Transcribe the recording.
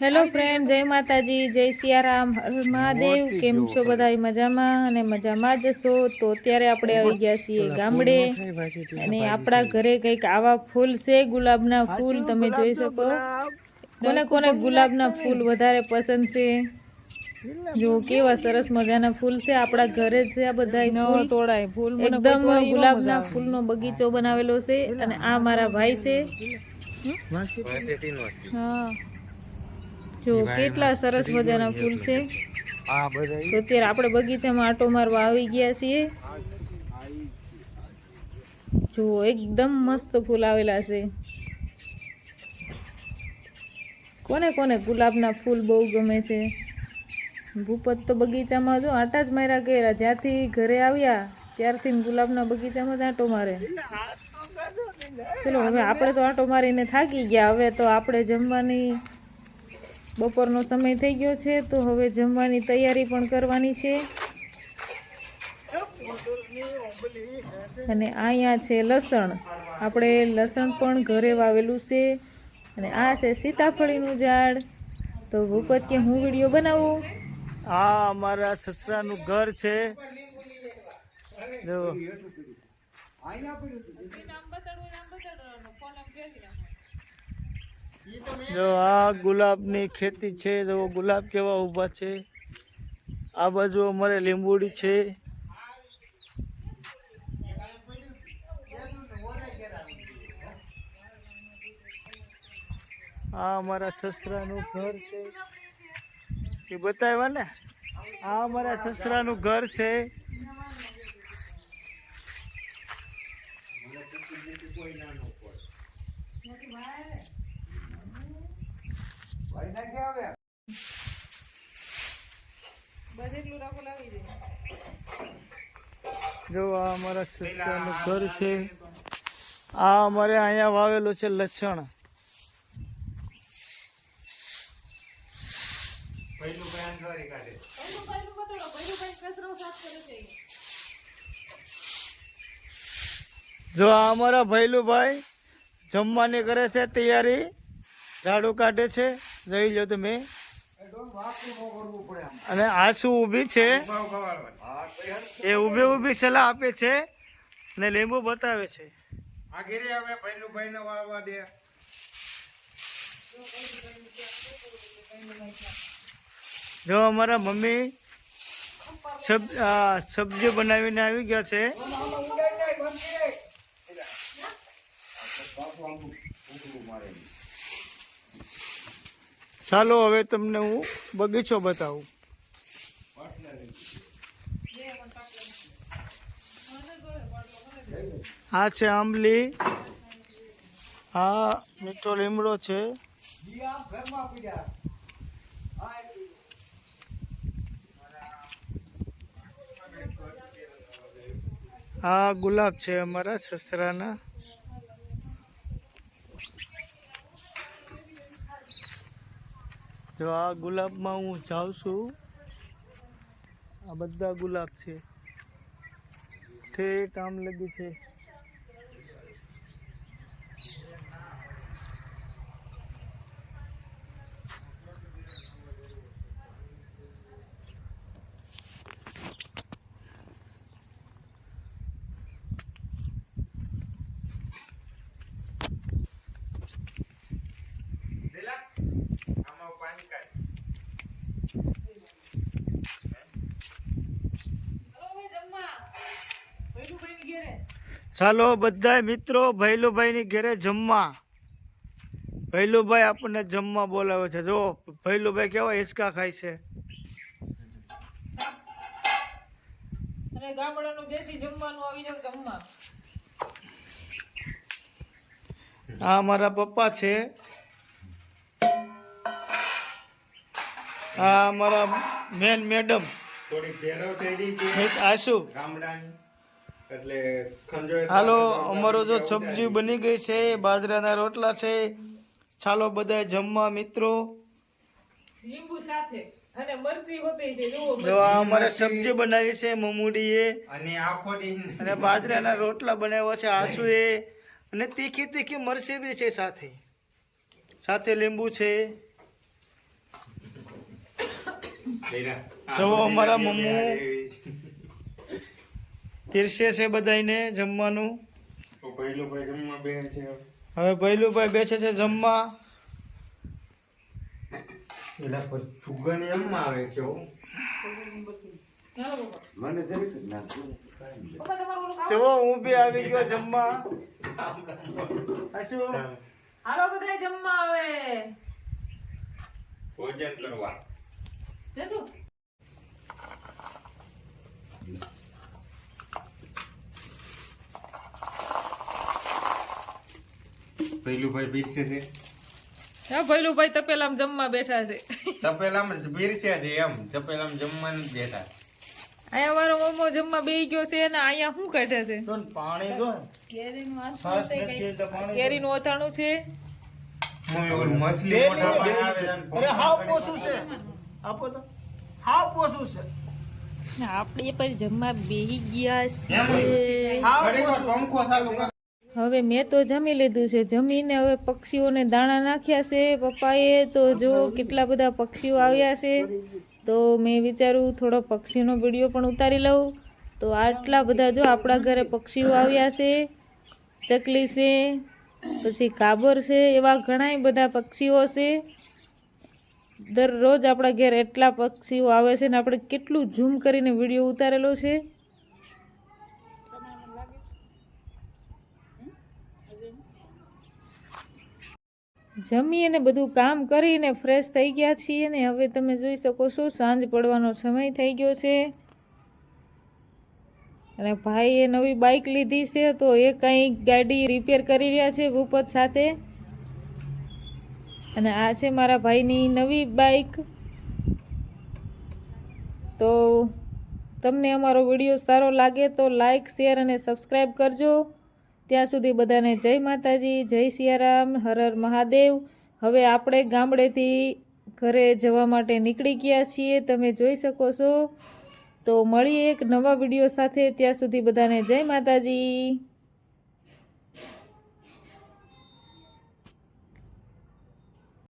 Hello friend જય માતાજી જય સિયારામ મહાદેવ કેમ છો બધા મજામાં અને મજામાં જ છો? તો અત્યારે આપણે આવી ગયા છીએ ગામડે અને આપણા ઘરે કંઈક આવા ફૂલ છે ગુલાબના ફૂલ. તમે જોઈ શકો? કોને કોને ગુલાબના ફૂલ વધારે પસંદ છે? જો કેવા સરસ મજાના ફૂલ છે. આપણા ઘરે જ છે આ બધા ફૂલ? તોડાય ફૂલ એકદમ ગુલાબના ફૂલનો બગીચો બનાવેલો છે અને આ મારા ભાઈ છે. હા. જો કેટલા સરસ મજાના ફૂલ છે. તો અત્યારે આપણે બગીચામાં આટો મારવા આવી ગયા છીએ. જો એકદમ મસ્ત ફૂલ આવેલા છે. કોને કોને ગુલાબના ફૂલ બહુ ગમે છે. ભૂપત તો બગીચામાં જો આટા જ માર્યા ગયેલા જ્યાંથી ઘરે આવ્યા ત્યારથી ગુલાબના બગીચામાં જ આંટો મારે. ચલો હવે આપણે તો આંટો મારીને થાકી ગયા. હવે તો આપણે જમવાની બપોરનો સમય થઈ ગયો છે તો હવે જમવાની તૈયારી પણ કરવાની છે. અને અહીંયા છે લસણ. આપણે લસણ પણ ઘરે વાવેલું છે. અને આ છે સીતાફળીનું ઝાડ. તો ભૂપત કે હું વીડિયો બનાવું? આ અમારા સસરાનું ઘર છે. જો. જો આ ગુલાબની ખેતી છે, જો ગુલાબ કેવા ઊભા છે. આ બાજુ અમારે લીંબુડી છે. આ અમારા સસરાનું ઘર છે. એ બતાવ્યા ને? આ અમારા સસરાનું ઘર છે. જો આ અમારા સસરાનું ઘર છે. આ અમારે અહીંયા વાવેલું છે લક્ષણ જો આ અમારા ભૈલુભાઈ જમવાની કરે છે તૈયારી. ઝાડુ કાઢે છે. જોઈ લો તમે. અને આ શું ઊભી છે. એ ઊભી ઊભી સલાહ આપે છે અને લીંબુ બતાવે છે. જો અમારા મમ્મી સબ્જી બનાવીને આવી ગયા છે. ચાલો હવે તમને હું બગીચો બતાવું. આ છે આંબલી. આ મીઠો લીમડો છે. આ ગુલાબ છે અમારા સસરાના. જો આ ગુલાબમાં હું જાઉં છું આ બધા ગુલાબ છે. ઠેઠ આમ લગી છે. ચાલો બધા મિત્રો ભૈલુભાઈની ઘરે જમવા. ભૈલુભાઈ આપણને જમવા બોલાવે છે. જો ભૈલુભાઈ કેવા હિંચકા ખાય છે. આ મારા પપ્પા છે. આ મારા મેન મેડમ. થોડી ભેરવ થઈ રહી છે આશુ. ગામડાની. એટલે ખંજોય હાલો અમારો જો સબ્જી બની ગઈ છે બાજરાના રોટલા છે. ચાલો બધા જમવા મિત્રો. લીંબુ સાથે અને મરચી હોતી છે જુઓ જો આ અમારે સબ્જી બનાવી છે મમુડીએ. અને આખો અને બાજરાના રોટલા બનાવ્યા છે આસુએ અને તીખી તીખી મરચી બી છે સાથે. સાથે લીંબુ છે. જો અમારા મમ્મુ. પીરસે છે બધાને જમવાનું? પહેલું ભાઈ જમવા બે છે. હવે ભૈલુભાઈ બેસે છે જમવા. એલા પર સુગંધ એમ આવે છે હો. જુઓ હું બી આવી ગયો જમવા. આ હાલો બધા જમવા આવે ભોજન કરવા. જશું? પહેલું ભાઈ પીરસે છે. હા ભૈલું તપેલામાં જમવા બેઠા છે. તપેલામાં જ છે એમ. તપેલામાં જમવાનું જ બેઠા. અહીંયા મારો મમ્મો જમવા બેહી ગયો છે અને અહીંયા શું કાઢે છે? પાણી દો કેરીનું છે. ઓથાણું છે મમ્મી ઓલું મછલી છે અરે હાવ પોસું છે. આપો તો. હાવ પોસું છે. આપણે પણ જમવા બેહી ગયા છીએ. હાવ મેં તો જમી લીધું છે. જમીને હવે પક્ષીઓને દાણા નાખ્યા છે. પપ્પાએ તો જો કેટલા બધા પક્ષીઓ આવ્યા છે, તો મેં વિચાર્યું થોડો પક્ષીનો વીડિયો પણ ઉતારી લઉં. તો આટલા બધા જો આપણા ઘરે પક્ષીઓ આવ્યા છે, ચકલી છે, પછી કાબર છે, એવા ઘણાય બધા પક્ષીઓ છે. દરરોજ આપણા ઘેર એટલા પક્ષીઓ આવે છે ને આપણે કેટલું ઝૂમ કરીને વીડિયો ઉતારેલો છે. જમી અને બધું કામ કરીને ફ્રેશ થઈ ગયા છીએ ને હવે તમે જોઈ શકો છો, સાંજ પડવાનો સમય થઈ ગયો છે. અને ભાઈએ નવી બાઇક લીધી છે તો એ કંઈક ગાડી રિપેર કરી રહ્યા છે ભૂપત સાથે. અને આ છે મારા ભાઈની નવી બાઇક તો તમને અમારો વીડિયો સારો લાગે તો લાઈક શેર અને સબસ્ક્રાઈબ કરજો. ત્યાં સુધી બધાને જય માતાજી, જય સિયારામ, હર હર મહાદેવ. હવે આપણે ગામડેથી ઘરે જવા માટે નીકળી ગયા છીએ, તમે જોઈ શકો છો. તો મળીએ એક નવા વીડિયો સાથે. ત્યાં સુધી બધાને જય માતાજી.